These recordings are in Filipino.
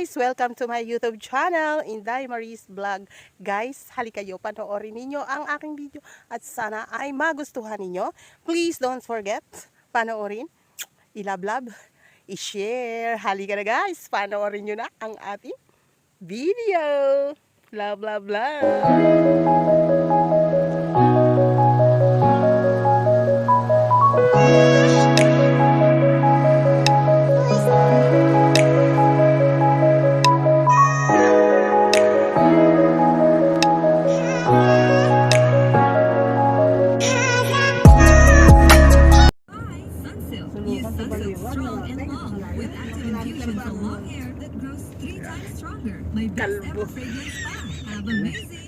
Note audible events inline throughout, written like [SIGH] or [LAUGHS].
Guys, welcome to my YouTube channel, Inday Marie's Vlog. Guys, halika kayo, panoorin ninyo ang aking video at sana ay magustuhan ninyo. Please don't forget, panoorin, ilablab, i-share. Halika na guys, panoorin nyo na ang ating video. Blah, blah, blah. Stronger. My best ever fragrance spa. Have amazing.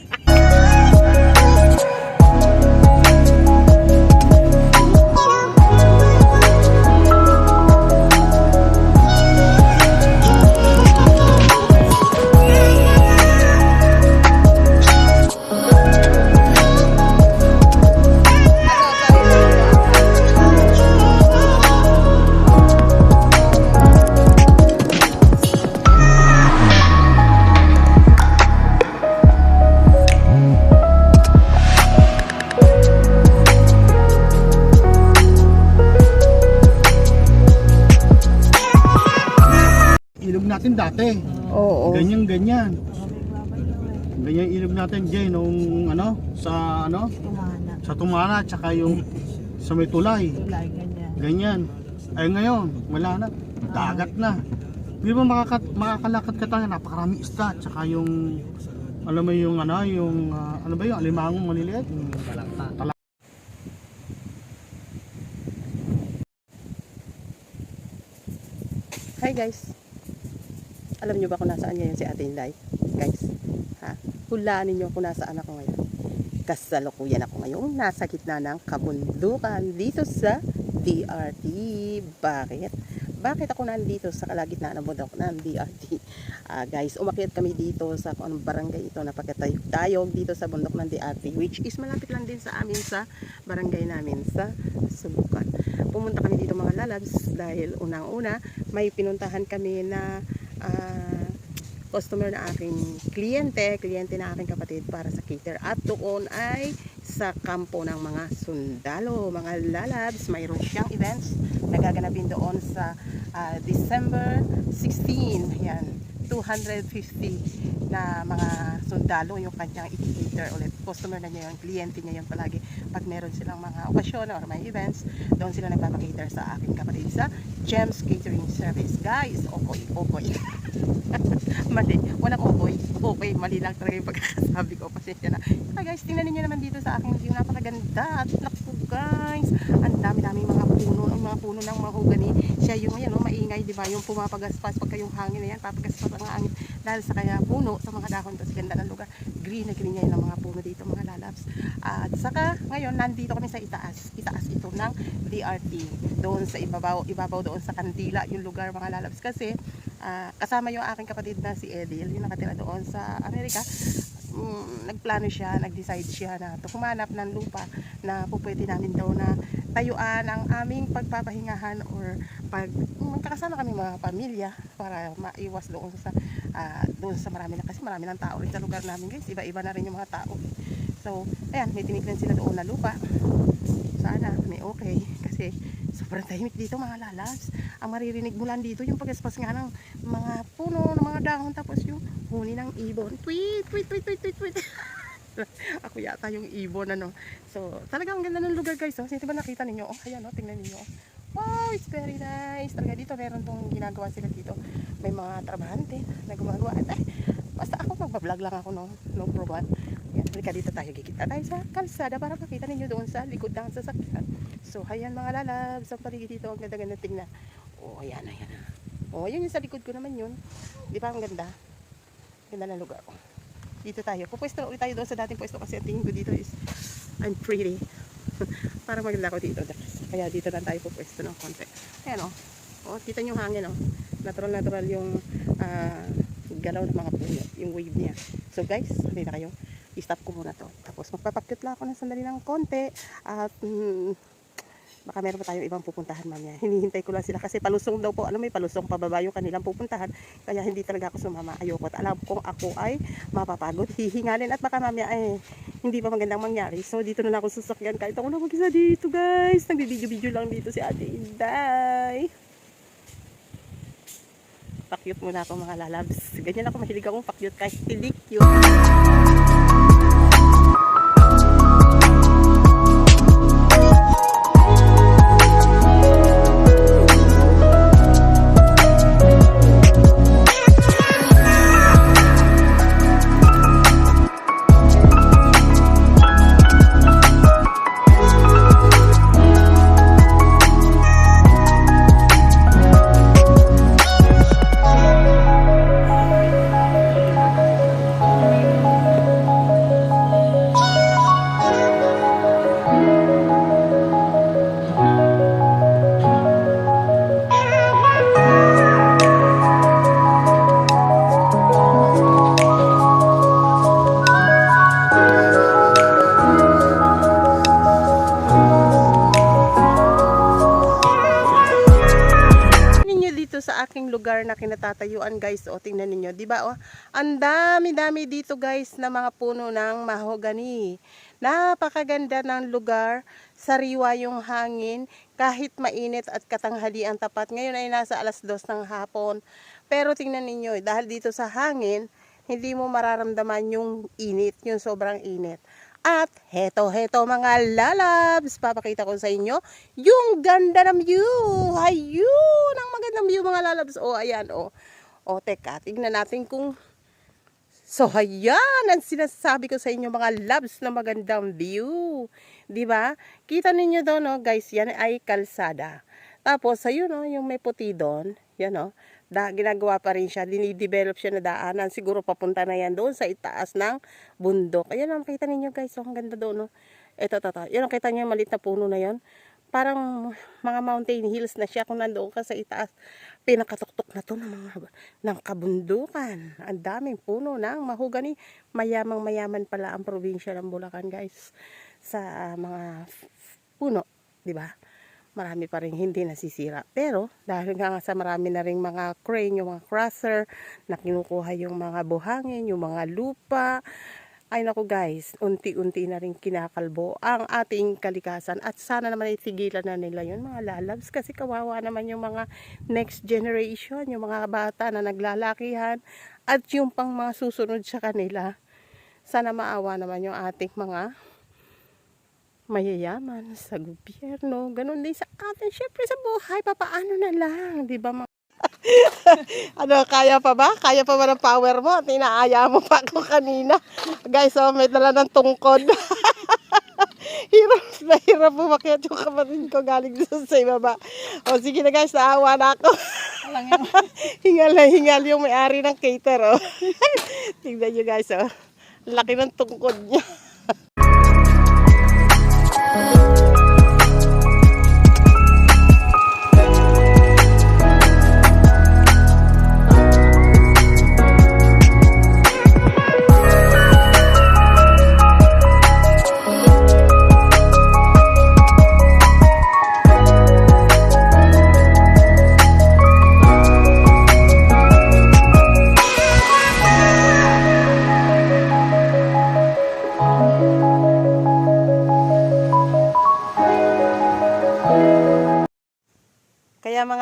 Ilog natin dati. Oo. Ganyan ganyan. Ganyan ilog natin Jay nung ano sa ano Tumana. sa Tumana tsaka yung sa may tulay. Tulay, ganyan. Ganyan. Ay ngayon wala na. Dagat na. Di ba makakat, makakalakad ka tayo napakarami isda tsaka yung alam mo yung ano yung ah, ano ba yung alimangong maliliit yung talakta. Hi guys. Alam niyo ba kung nasaan ngayon si Ate Inday? Guys, ha? Hulaan ninyo kung nasaan ako ngayon. Kasalukuyan ako ngayon. Nasa gitna ng kabundukan dito sa DRT. Bakit? Bakit ako nandito sa kalagitnaan ng bundok ng DRT? Ah, guys, umakyat kami dito sa kung anong barangay ito na pagkatayog dito sa bundok ng DRT which is malapit lang din sa amin sa barangay namin sa Subukan. Pumunta kami dito mga lalabs dahil unang-una may pinuntahan kami na ah, customer na aking kliyente, kliyente na aking kapatid para sa cater. At doon ay sa kampo ng mga sundalo, mga lalabs. Mayroon siyang events na gaganapin doon sa ah, December 16. Yan. 250 na mga sundalo yung kanyang i-cater ulit. Customer na niya yun, kliyente niya yun palagi. Pag meron silang mga okasyon or may events, doon sila nagpapakater sa aking kapatid sa Gems Catering Service. Guys, okoy, okoy. [LAUGHS] mali, walang okoy. Okay, mali lang talaga yung pagkakasabi ko. Pasensya na. Hi guys, tingnan niyo naman dito sa aking view. Napakaganda. At guys, ang dami-daming mga puno, ang mga puno ng mahogany. Siya yung ayan, oh, maingay, di ba? Yung pumapagaspas pagka yung hangin na yan, papagaspas ang hangin dahil sa kaya puno sa mga dahon. Tapos ganda ng lugar. Green na green yan ang mga puno dito, mga lalabs. At saka, ngayon, nandito kami sa itaas. Itaas ito ng DRT. Doon sa ibabaw, ibabaw doon sa Kandila, yung lugar, mga lalabs. Kasi, ah, kasama yung aking kapatid na si Edil, yung nakatira doon sa Amerika. Mm, nagplano siya, nag-decide siya na to ng lupa na po pwede namin daw na tayuan ang aming pagpapahingahan or pag magkakasama kami mga pamilya para maiwas doon sa ah, doon sa marami na kasi marami ng tao rin sa lugar namin guys. Iba-iba na rin yung mga tao. So ayan may tinignan sila doon na lupa. Sana may okay. Kasi sobrang tahimik dito mga lalas. Ang maririnig mo lang dito yung pagaspas nga ng mga puno dahon tapos yung huni ng ibon. Tweet tweet tweet tweet tweet, tweet. [LAUGHS] ako yata yung ibon ano. So talagang ang ganda ng lugar guys oh. sino ba nakita ninyo? Oh ayan oh tingnan ninyo. Wow it's very nice. Talaga dito meron tong ginagawa sila dito. May mga trabahante na gumagawa. At eh, basta ako magbablog lang ako no? No problem. Yan halika dito tayo. Kikita tayo sa kalsada para makita ninyo doon sa likod ng sasakyan. So ayan mga lalabs sa paligid dito. Ang ganda-ganda tingnan. Oh ayan ayan oh yun yung sa likod ko naman yun di ba ang ganda ganda ng lugar dito tayo. Pupwesto ulit tayo doon sa dating pwesto kasi ang tingin ko dito is I'm pretty. [LAUGHS] para maganda ako dito. Kaya dito lang tayo pupwesto ng konti. Ayan o. Oh, kita nyo hangin o. Natural natural yung ah, galaw ng mga puno, yung wave niya. So guys, hindi na kayo. I-stop ko muna to. Tapos magpapakyut lang ako ng sandali ng konti. At mm, baka meron pa tayong ibang pupuntahan mamaya. Hinihintay ko lang sila kasi palusong daw po. Alam mo, palusong pababa yung kanilang pupuntahan. Kaya hindi talaga ako sumama. Ayoko. At alam kong ako ay mapapagod, hihingalin at baka mamaya ay hindi pa magandang mangyari. So dito na lang ako sasakyan kahit ako na mag-isa dito guys. Nagbibideo-video lang dito si Ate Inday. Pakyut muna ako mga lalabs. Ganyan ako mahilig akong pakyut kahit tilik yun. Dito sa aking lugar na kinatatayuan guys. O tingnan ninyo. Di ba oh ang dami dami dito guys na mga puno ng mahogany. Napakaganda ng lugar. Sariwa yung hangin. Kahit mainit at katanghali ang tapat. Ngayon ay nasa alas dos ng hapon. Pero tingnan ninyo dahil dito sa hangin hindi mo mararamdaman yung init yung sobrang init at heto heto mga lalabs, papakita ko sa inyo yung ganda ng view. Ayun, ang magandang view mga lalabs. O, ayan, o. O, teka, tignan natin kung... So, ayan, ang sinasabi ko sa inyo mga labs na magandang view. Ba? Kita ninyo doon, no, guys, yan ay kalsada. Tapos, ayun, no, yung may puti doon, yan, no, da, ginagawa pa rin siya, dinidevelop siya na daanan, siguro papunta na yan doon sa itaas ng bundok. Ayan ang kita ninyo guys, oh, ang ganda doon. No? Ito, ito, ito. Yan ang kita niyo, malit na puno na yan. Parang mga mountain hills na siya kung nandoon ka sa itaas. Pinakatuktok na to ng mga ng kabundukan. Ang daming puno ng mahugani. Mayamang mayaman pala ang probinsya ng Bulacan guys sa ah, mga puno, di ba? Marami pa rin hindi nasisira. Pero dahil nga sa marami na rin mga crane, yung mga crusher, na kinukuha yung mga buhangin, yung mga lupa, ay naku guys, unti-unti na rin kinakalbo ang ating kalikasan at sana naman itigilan na nila yun mga lalabs kasi kawawa naman yung mga next generation, yung mga bata na naglalakihan at yung pang mga susunod sa kanila. Sana maawa naman yung ating mga mayayaman sa gobyerno, ganun din sa atin, syempre sa buhay, papaano na lang, di ba mga [LAUGHS] ano, kaya pa ba? Kaya pa ba ng power mo? Tinaaya mo pa ako kanina. Guys, oh, may dala ng tungkod. [LAUGHS] hirap na hirap umakyat yung kapatid ko galing doon sa ibaba. O sige na guys, naawa na ako. [LAUGHS] hingal na hingal yung may-ari ng cater. Oh. Tingnan nyo guys, oh. Laki ng tungkod niya.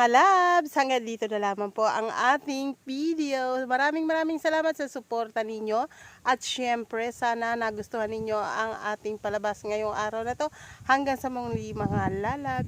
Mga labs, hanggang dito na lamang po ang ating video. Maraming maraming salamat sa suporta ninyo. At syempre, sana nagustuhan ninyo ang ating palabas ngayong araw na to. Hanggang sa muli mga lalab.